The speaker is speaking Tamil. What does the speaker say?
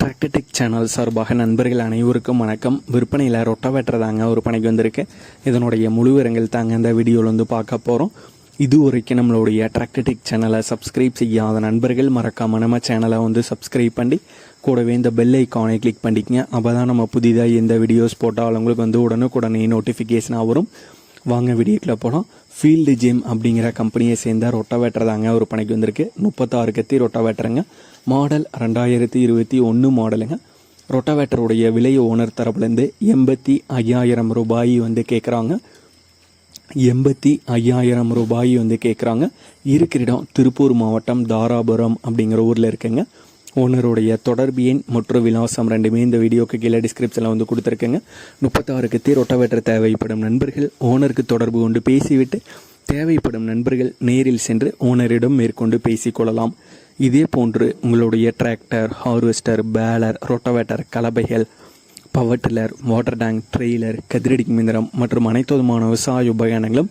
டிராக்டர்டெக் சேனல் சார்பாக நண்பர்கள் அனைவருக்கும் வணக்கம். விற்பனையில் ரொட்டவேட்டர் தாங்க பணிக்கு வந்திருக்கு. இதனுடைய முழு விவரங்கள் தாங்க இந்த வீடியோவில் வந்து பார்க்க போகிறோம் இது வரைக்கும் நம்மளுடைய டிராக்டர்டெக் சேனலை சப்ஸ்கிரைப் செய்யாத நண்பர்கள் மறக்காம நம்ம சேனலை வந்து சப்ஸ்கிரைப் பண்ணி கூடவே இந்த பெல் ஐக்கானை கிளிக் பண்ணிக்கங்க. அப்போ தான் நம்ம புதிதாக எந்த வீடியோஸ் போட்டாலும் உங்களுக்கு வந்து உடனுக்குடனே நோட்டிஃபிகேஷனாக வரும். வாங்க வீடியோக்குள்ள போனோம். ஃபீல்டு ஜிம் அப்படிங்கிற கம்பெனியை சேர்ந்த ரொட்டவேட்டர் தாங்க ஒரு பணிக்கு வந்திருக்கு. முப்பத்தாறு கத்தி ரொட்டாவேட்டருங்க மாடல் ரெண்டாயிரத்தி இருபத்தி ஒன்று மாடலுங்க ரொட்டவேட்டருடைய விலை ஓனர் தரப்புலேருந்து எண்பத்தி ஐயாயிரம் ரூபாய் வந்து கேட்குறாங்க எண்பத்தி ஐயாயிரம் ரூபாய் வந்து கேட்குறாங்க இருக்கிற இடம் திருப்பூர் மாவட்டம் தாராபுரம் அப்படிங்கிற ஊரில் இருக்குங்க. ஓனருடைய தொடர்பு எண் மற்றும் விலாசம் ரெண்டுமே இந்த வீடியோக்கு கீழே டிஸ்கிரிப்ஷனில் வந்து கொடுத்துருக்கேங்க. முப்பத்தாறுக்கு தீ ரொட்டவேட்டர் தேவைப்படும் நண்பர்கள் ஓனருக்கு தொடர்பு கொண்டு பேசிவிட்டு தேவைப்படும் நண்பர்கள் நேரில் சென்று ஓனரிடம் மேற்கொண்டு பேசிக்கொள்ளலாம். இதே போன்று உங்களுடைய tractor harvester baler rotavator கலபைகள் power tiller water tank trailer கதிரடி மிந்திரம் மற்றும் அனைத்து விதமான விவசாய உபகரணங்களும்